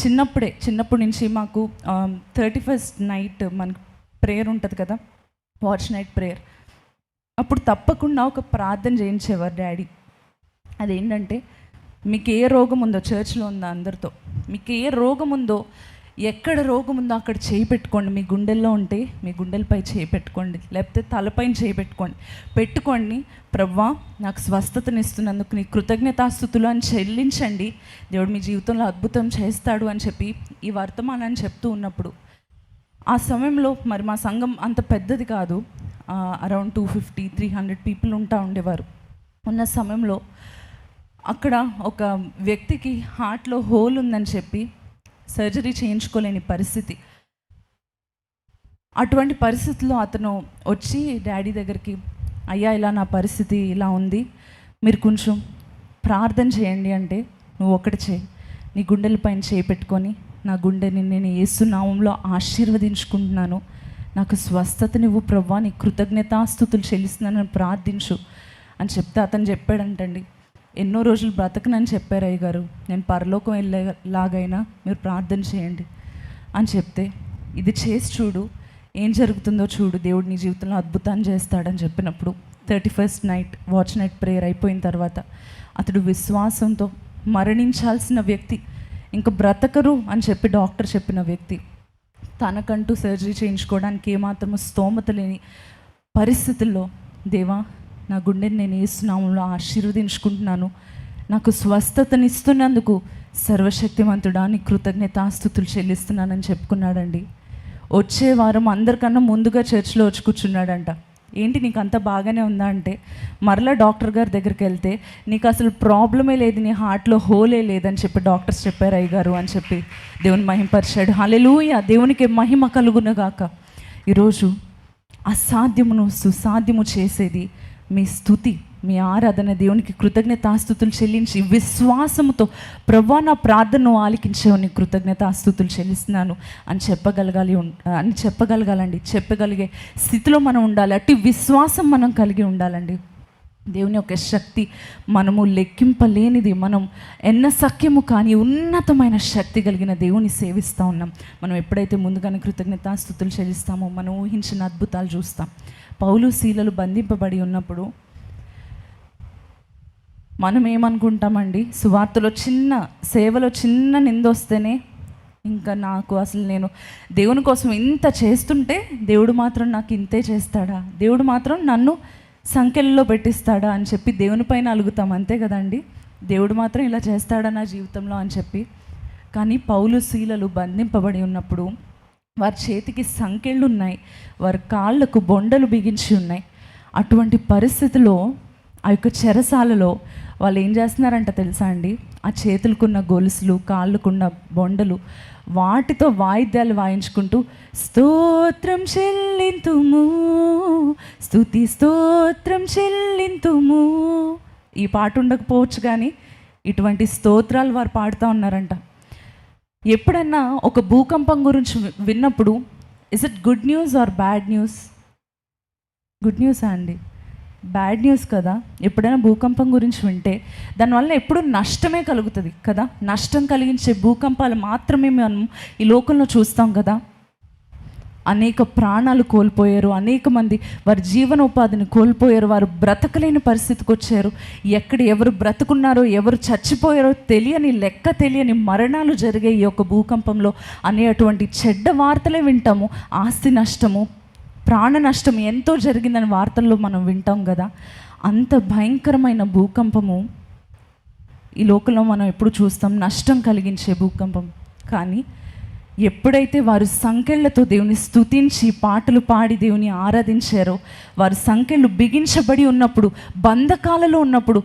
చిన్నప్పుడే చిన్నప్పటి నుంచి మాకు థర్టీ ఫస్ట్ నైట్ మనకు ప్రేయర్ ఉంటుంది కదా వాచ్ నైట్ ప్రేయర్ అప్పుడు తప్పకుండా ఒక ప్రార్థన చేయించేవారు డాడీ. అదేంటంటే మీకు ఏ రోగం ఉందో చర్చ్లో ఉందా అందరితో మీకు ఏ రోగం ఉందో ఎక్కడ రోగం ఉందో అక్కడ చేయి పెట్టుకోండి. మీ గుండెల్లో ఉంటే మీ గుండెలపై చేయి పెట్టుకోండి. లేకపోతే తలపైన చేయి పెట్టుకోండి. పెట్టుకోండి. ప్రవ్వా నాకు స్వస్థతనిస్తున్నందుకు నీ కృతజ్ఞతాస్థుతులు అని చెల్లించండి. దేవుడు మీ జీవితంలో అద్భుతం చేస్తాడు అని చెప్పి ఈ వర్తమానాన్ని చెప్తూ ఉన్నప్పుడు. ఆ సమయంలో మరి మా సంఘం అంత పెద్దది కాదు. Around two fifty three hundred people ఉంటా ఉండేవారు. ఉన్న సమయంలో అక్కడ ఒక వ్యక్తికి హార్ట్లో హోల్ ఉందని చెప్పి సర్జరీ చేయించుకోలేని పరిస్థితి. అటువంటి పరిస్థితుల్లో అతను వచ్చి డాడీ దగ్గరికి అయ్యా ఇలా నా పరిస్థితి ఇలా ఉంది. మీరు కొంచెం ప్రార్థన చేయండి అంటే నువ్వు ఒకటి చేయి. నీ గుండెల పైన చేయి పెట్టుకొని నా గుండెని నేను ఏసునామంలో ఆశీర్వదించుకుంటున్నాను. నాకు స్వస్థతనివ్వు ప్రవ్వా నీ కృతజ్ఞతాస్థుతులు చెల్లిస్తున్నానని ప్రార్థించు అని చెప్తే అతను చెప్పాడంటండి. ఎన్నో రోజులు బ్రతకనని చెప్పారు అయ్య గారు నేను పరలోకం వెళ్ళేలాగైనా మీరు ప్రార్థన చేయండి అని చెప్తే ఇది చేసి చూడు ఏం జరుగుతుందో చూడు దేవుడు నీ జీవితంలో అద్భుతాన్ని చేస్తాడని చెప్పినప్పుడు thirty first night watch night prayer అయిపోయిన తర్వాత అతడు విశ్వాసంతో మరణించాల్సిన వ్యక్తి ఇంకా బ్రతకరు అని చెప్పి డాక్టర్ చెప్పిన వ్యక్తి తనకంటూ సర్జరీ చేయించుకోవడానికి ఏమాత్రము స్తోమత లేని పరిస్థితుల్లో దేవా నా గుండెని నేను ఏసునామంలో ఆశీర్వదించుకుంటున్నాను. నాకు స్వస్థతనిస్తున్నందుకు సర్వశక్తివంతుడా నీ కృతజ్ఞతాస్థుతులు చెల్లిస్తున్నానని చెప్పుకున్నాడండి. వచ్చే వారం అందరికన్నా ముందుగా చర్చిలో వచ్చి కూర్చున్నాడంట. ఏంటి నీకు అంత బాగానే ఉందా అంటే మరలా డాక్టర్ గారి దగ్గరికి వెళ్తే నీకు అసలు ప్రాబ్లమే లేదు నీ హార్ట్లో హోలే లేదని చెప్పి డాక్టర్స్ చెప్పారు అయ్య గారు అని చెప్పి. దేవుని మహిమపరిచాడు హలెలూయ దేవునికి మహిమ కలుగునగాక ఈరోజు అసాధ్యమును సుసాధ్యము చేసేది మీ స్థుతి మీ ఆరాధన దేవునికి కృతజ్ఞతాస్థుతులు చెల్లించి విశ్వాసముతో ప్రభా నా ప్రార్థనను ఆలికించేవు కృతజ్ఞతాస్థుతులు చెల్లిస్తున్నాను. అని చెప్పగలగాలి అని చెప్పగలగాలండి. చెప్పగలిగే స్థితిలో మనం ఉండాలి. అట్టి విశ్వాసం మనం కలిగి ఉండాలండి. దేవుని యొక్క శక్తి మనము లెక్కింపలేనిది. మనం ఎన్న సఖ్యము కానీ ఉన్నతమైన శక్తి కలిగిన దేవుని సేవిస్తూ ఉన్నాం. మనం ఎప్పుడైతే ముందుగానే కృతజ్ఞతాస్థుతులు చెల్లిస్తామో మనం ఊహించిన అద్భుతాలు చూస్తాం. పౌలు శీలలు బంధింపబడి ఉన్నప్పుడు మనం ఏమనుకుంటామండి? సువార్తలో చిన్న సేవలో చిన్న నిందొస్తేనే ఇంకా నాకు అసలు నేను దేవుని కోసం ఇంత చేస్తుంటే దేవుడు మాత్రం నాకు ఇంతే చేస్తాడా? దేవుడు మాత్రం నన్ను సంఖ్యల్లో పెట్టిస్తాడా అని చెప్పి దేవుని పైన అలుగుతాం. అంతే కదండి? దేవుడు మాత్రం ఇలా చేస్తాడా నా జీవితంలో అని చెప్పి. కానీ పౌలు శీలలు బంధింపబడి ఉన్నప్పుడు వారి చేతికి సంకెళ్ళు ఉన్నాయి వారి కాళ్ళకు బొండలు బిగించి ఉన్నాయి. అటువంటి పరిస్థితిలో ఆ యొక్క చెరసాలలో వాళ్ళు ఏం చేస్తున్నారంట తెలుసా అండి? ఆ చేతులకున్న గొలుసులు కాళ్ళకున్న బొండలు వాటితో వాయిద్యాలు వాయించుకుంటూ స్తోత్రం చెల్లింతుము స్తుతి స్తోత్రం చెల్లింతుము. ఈ పాట ఉండకపోవచ్చు కానీ ఇటువంటి స్తోత్రాలు వారు పాడుతూ ఉన్నారంట. ఎప్పుడన్నా ఒక భూకంపం గురించి వి- విన్నప్పుడు is it good news or bad news good న్యూసా అండి. బ్యాడ్ న్యూస్ కదా. ఎప్పుడైనా భూకంపం గురించి వింటే దానివల్ల ఎప్పుడు నష్టమే కలుగుతుంది కదా. నష్టం కలిగించే భూకంపాలు మాత్రమే మనం ఈ లోకంలో చూస్తాం కదా. అనేక ప్రాణాలు కోల్పోయారు అనేక మంది వారి జీవనోపాధిని కోల్పోయారు వారు బ్రతకలేని పరిస్థితికి వచ్చారు. ఎక్కడ ఎవరు బ్రతుకున్నారో ఎవరు చచ్చిపోయారో తెలియని లెక్క తెలియని మరణాలు జరిగే ఈ యొక్క భూకంపంలో. అనేటువంటి చెడ్డ వార్తలే వింటాము. ఆస్తి నష్టము ప్రాణ నష్టం ఎంతో జరిగిందని వార్తల్లో మనం వింటాం కదా. అంత భయంకరమైన భూకంపము ఈ లోకంలో మనం ఎప్పుడు చూస్తాం. నష్టం కలిగించే భూకంపం. కానీ ఎప్పుడైతే వారు సంకెళ్ళతో దేవుని స్తుతించి పాటలు పాడి దేవుని ఆరాధించారో వారు సంకెళ్ళు బిగించబడి ఉన్నప్పుడు బంధకాలలో ఉన్నప్పుడు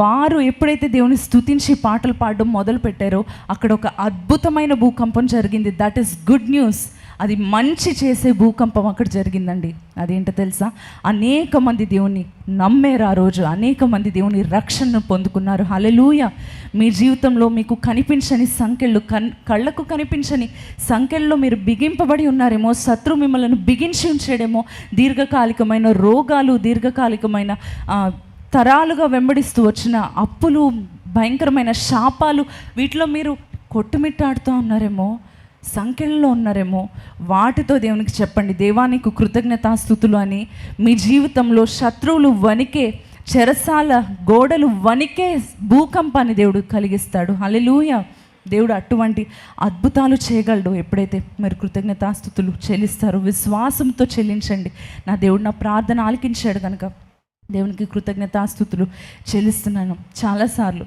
వారు ఎప్పుడైతే దేవుని స్తుతించి పాటలు పాడడం మొదలు పెట్టారో అక్కడ ఒక అద్భుతమైన భూకంపం జరిగింది. దట్ ఈస్ గుడ్ న్యూస్ అది మంచి చేసే భూకంపం అక్కడ జరిగిందండి. అదేంటో తెలుసా? అనేక మంది దేవుని నమ్మేరు ఆ రోజు. అనేక మంది దేవుని రక్షణను పొందుకున్నారు. హలెలూయ మీ జీవితంలో మీకు కనిపించని సంఖ్యలు కన్ కళ్ళకు కనిపించని సంఖ్యల్లో మీరు బిగింపబడి ఉన్నారేమో శత్రు మిమ్మల్ని బిగించి ఉంచాడేమో దీర్ఘకాలికమైన రోగాలు దీర్ఘకాలికమైన తరాలుగా వెంబడిస్తూ వచ్చిన అప్పులు భయంకరమైన శాపాలు వీటిలో మీరు కొట్టుమిట్టాడుతూ ఉన్నారేమో సంఖ్యల్లో ఉన్నారేమో వాటితో దేవునికి చెప్పండి. దేవానికి కృతజ్ఞతాస్థుతులు అని మీ జీవితంలో శత్రువులు వణికే చెరసాల గోడలు వణికే భూకంపాన్ని దేవుడు కలిగిస్తాడు. హలెలూయ దేవుడు అటువంటి అద్భుతాలు చేయగలడు. ఎప్పుడైతే మీరు కృతజ్ఞతాస్థుతులు చెల్లిస్తారు విశ్వాసంతో చెల్లించండి. నా దేవుడు నా ప్రార్థన ఆలకించాడు కనుక దేవునికి కృతజ్ఞతాస్థుతులు చెల్లిస్తున్నాను. చాలాసార్లు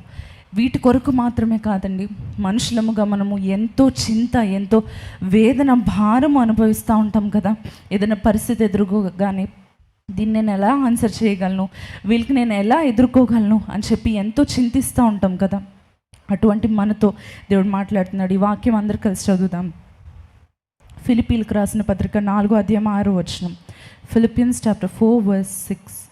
వీటి కొరకు మాత్రమే కాదండి. మనుషులముగా మనము ఎంతో చింత ఎంతో వేదన భారం అనుభవిస్తూ ఉంటాం కదా. ఏదైనా పరిస్థితి ఎదురుకోగానే దీన్ని నేను ఎలా ఆన్సర్ చేయగలను? వీళ్ళకి నేను ఎలా ఎదుర్కోగలను? అని చెప్పి ఎంతో చింతిస్తూ ఉంటాం కదా. అటువంటి మనతో దేవుడు మాట్లాడుతున్నాడు. ఈ వాక్యం అందరు కలిసి చదువుదాం. ఫిలిపీలకు రాసిన పత్రిక నాలుగో అధ్యాయం ఆరో వచనం. Philippians chapter four verse six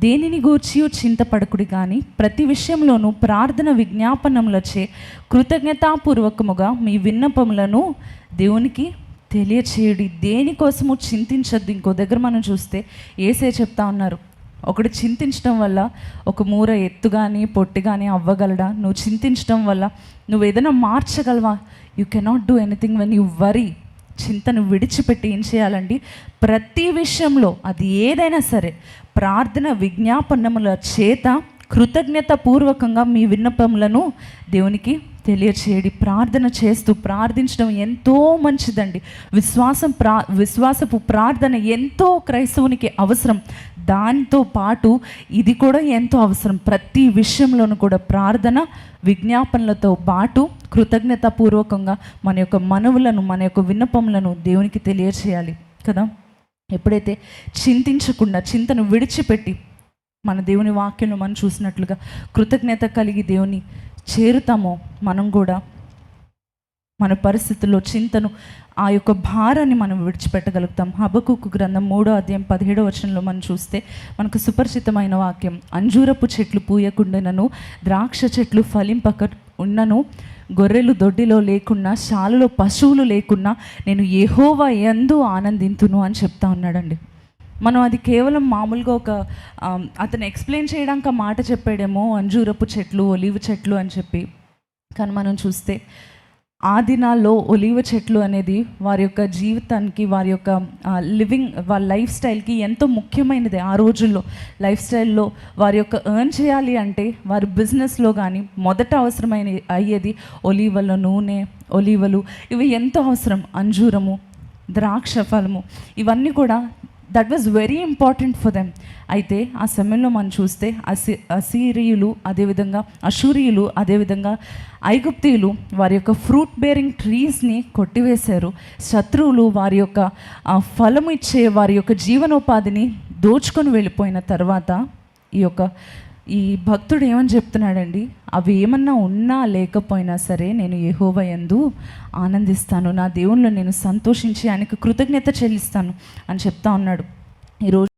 దేనిని గూర్చి చింతపడకుడి కానీ ప్రతి విషయంలోనూ ప్రార్థన విజ్ఞాపనములచే కృతజ్ఞతాపూర్వకముగా మీ విన్నపములను దేవునికి తెలియచేయుడి. దేనికోసము చింతించద్దు? ఇంకో దగ్గర మనం చూస్తే ఏసే చెప్తా ఉన్నారు. ఒకడు చింతించడం వల్ల ఒక మూర ఎత్తు కానీ పొట్టి కానీ అవ్వగలడా? నువ్వు చింతించడం వల్ల నువ్వు ఏదైనా మార్చగలవా? You cannot do anything when you worry చింతను విడిచిపెట్టి ఏం చేయాలండి? ప్రతి విషయంలో అది ఏదైనా సరే ప్రార్థన విజ్ఞాపనముల చేత కృతజ్ఞత పూర్వకంగా మీ విన్నపములను దేవునికి తెలియచేయడి. ప్రార్థన చేస్తూ ప్రార్థించడం ఎంతో మంచిదండి. విశ్వాసం ప్రా విశ్వాసపు ప్రార్థన ఎంతో క్రైస్తవునికి అవసరం. దానితో పాటు ఇది కూడా ఎంతో అవసరం. ప్రతి విషయంలోనూ కూడా ప్రార్థన విజ్ఞాపనలతో పాటు కృతజ్ఞతాపూర్వకంగా మన యొక్క మనవులను మన యొక్క విన్నపములను దేవునికి తెలియచేయాలి. కదా? ఎప్పుడైతే చింతించకుండా చింతను విడిచిపెట్టి మన దేవుని వాక్యంలో మనం చూసినట్లుగా కృతజ్ఞత కలిగి దేవుని చేరుతామో మనం కూడా మన పరిస్థితుల్లో చింతను ఆ యొక్క భారాన్ని మనం విడిచిపెట్టగలుగుతాం. హబకుకు గ్రంథం మూడో అధ్యాయం పదిహేడో వచనంలో మనం చూస్తే మనకు సుపరిచితమైన వాక్యం అంజూరపు చెట్లు పూయకుండానను ద్రాక్ష చెట్లు ఫలింపక ఉన్నను గొర్రెలు దొడ్డిలో లేకున్నా శాలలో పశువులు లేకున్నా నేను ఏహోవా ఎందు ఆనందింతును అని చెప్తా ఉన్నాడండి. మనం అది కేవలం మామూలుగా ఒక అతను ఎక్స్ప్లెయిన్ చేయడానికి మాట చెప్పాడేమో అంజూరపు చెట్లు ఒలివ చెట్లు అని చెప్పి. కానీ మనం చూస్తే ఆ దినాల్లో ఒలివ చెట్లు అనేది వారి యొక్క జీవితానికి వారి యొక్క లివింగ్ వారి లైఫ్ స్టైల్కి ఎంతో ముఖ్యమైనది ఆ రోజుల్లో. లైఫ్ స్టైల్లో వారి యొక్క ఎర్న్ చేయాలి అంటే వారి బిజినెస్లో కానీ మొదట అవసరమైన అయ్యేది ఒలీవల నూనె ఒలీవలు. ఇవి ఎంతో అవసరం. అంజూరము ద్రాక్ష ఫలము. ఇవన్నీ కూడా that was very important for them అయితే ఆ సమయంలో మనం చూస్తే అసి అసీరియులు అదేవిధంగా అషూరియులు అదేవిధంగా ఐగుప్తీయులు వారి యొక్క ఫ్రూట్ బేరింగ్ ట్రీస్ని కొట్టివేశారు. శత్రువులు వారి యొక్క ఫలము ఇచ్చే వారి యొక్క జీవనోపాధిని దోచుకొని వెళ్ళిపోయిన తర్వాత ఈ యొక్క ఈ భక్తుడు ఏమని చెప్తున్నాడండి? అవి ఏమన్నా ఉన్నా లేకపోయినా సరే నేను యెహోవా యందు ఆనందిస్తాను. నా దేవుళ్ళు నేను సంతోషించి ఆయనకు కృతజ్ఞత చెల్లిస్తాను అని చెప్తా ఉన్నాడు. ఈరోజు